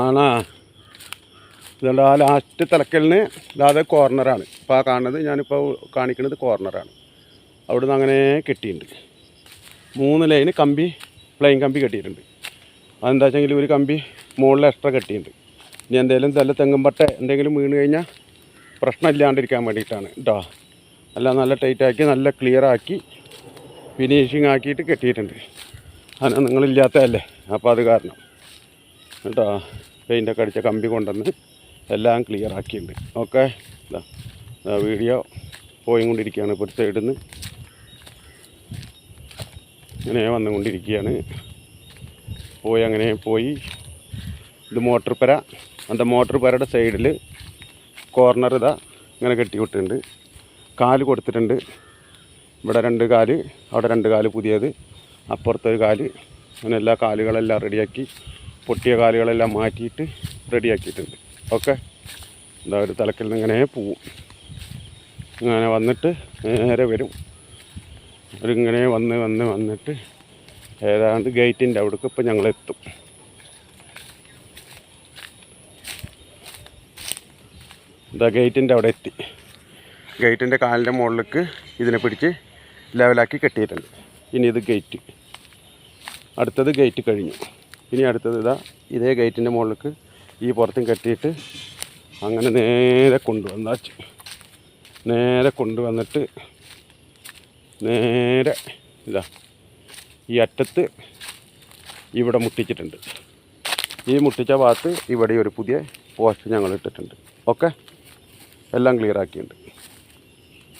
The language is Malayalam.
ആണാ. ഇതുകൊണ്ട് ആ ലാസ്റ്റ് തലക്കലിന് ഇതാതെ കോർണറാണ് ഇപ്പോൾ ആ കാണുന്നത് ഞാനിപ്പോൾ കാണിക്കുന്നത് കോർണറാണ് അവിടെ നിന്ന് അങ്ങനെ കെട്ടിയിട്ടുണ്ട്. മൂന്ന് ലൈന് കമ്പി പ്ലെയിൻ കമ്പി കെട്ടിയിട്ടുണ്ട്. അതെന്താ വെച്ചെങ്കിൽ ഒരു കമ്പി മുകളിൽ എക്സ്ട്രാ കെട്ടിയിട്ടുണ്ട്. ഇനി എന്തെങ്കിലും നല്ല തെങ്ങുംപട്ട എന്തെങ്കിലും വീണ് കഴിഞ്ഞാൽ പ്രശ്നമില്ലാണ്ടിരിക്കാൻ വേണ്ടിയിട്ടാണ് കേട്ടോ അല്ല നല്ല ടൈറ്റാക്കി നല്ല ക്ലിയർ ആക്കി ഫിനിഷിങ് ആക്കിയിട്ട് കെട്ടിയിട്ടുണ്ട്. അതിന് നിങ്ങളില്ലാത്തതല്ലേ? അപ്പോൾ അത് കാരണം. കേട്ടോ പെയിന്റൊക്കെ അടിച്ച കമ്പി കൊണ്ടുവന്ന് എല്ലാം ക്ലിയർ ആക്കിയിട്ടുണ്ട്. ഓക്കെ? വീഡിയോ പോയിക്കൊണ്ടിരിക്കുകയാണ് ഇപ്പോൾ ഒരു സൈഡിൽ നിന്ന് ഇങ്ങനെ വന്നുകൊണ്ടിരിക്കുകയാണ്. പോയി അങ്ങനെ പോയി. ഇത് മോട്ടർ പെര. അതിന്റെ മോട്ടർ പെരയുടെ സൈഡിൽ കോർണർ ഇതാ ഇങ്ങനെ കെട്ടി വിട്ടിട്ടുണ്ട്. കാൽ കൊടുത്തിട്ടുണ്ട്. ഇവിടെ രണ്ട് കാൽ അവിടെ രണ്ട് കാൽ പുതിയത്. അപ്പുറത്തൊരു കാൽ. അങ്ങനെ എല്ലാ കാലുകളെല്ലാം റെഡിയാക്കി പൊട്ടിയ കാലുകളെല്ലാം മാറ്റിയിട്ട് റെഡിയാക്കിയിട്ടുണ്ട്. ഓക്കെ? എന്താ ഒരു തലക്കിൽ നിന്ന് ഇങ്ങനെ പോവും. ഇങ്ങനെ വന്നിട്ട് നേരെ വരും. അവരിങ്ങനെ വന്ന് വന്ന് വന്നിട്ട് ഏതാണ്ട് ഗേറ്റിന്റെ അവിടേക്ക് ഇപ്പം ഞങ്ങൾ എത്തും. ഇതാ ഗേറ്റിന്റെ അവിടെ എത്തി. ഗേറ്റിന്റെ കാലിന്റെ മുകളിലേക്ക് ഇതിനെ പിടിച്ച് ലെവലാക്കി കെട്ടിയിട്ടുണ്ട്. ഇനി ഇത് ഗേറ്റ്. അടുത്തത് ഗേറ്റ് കഴിഞ്ഞു. ഇനി അടുത്തത് ഇതാ ഇതേ ഗേറ്റിന്റെ മുകളിലേക്ക് ഈ പുറത്തും കെട്ടിയിട്ട് അങ്ങനെ നേരെ കൊണ്ടുവന്നാ നേരെ കൊണ്ടുവന്നിട്ട് നേരെ ഇതാ ഈ അറ്റത്ത് ഇവിടെ മുട്ടിച്ചിട്ടുണ്ട്. ഈ മുട്ടിച്ച ഭാഗത്ത് ഇവിടെ ഒരു പുതിയ പോസ്റ്റ് ഞങ്ങൾ ഇട്ടിട്ടുണ്ട് ഓക്കെ? എല്ലാം ക്ലിയർ ആക്കിയിട്ടുണ്ട്.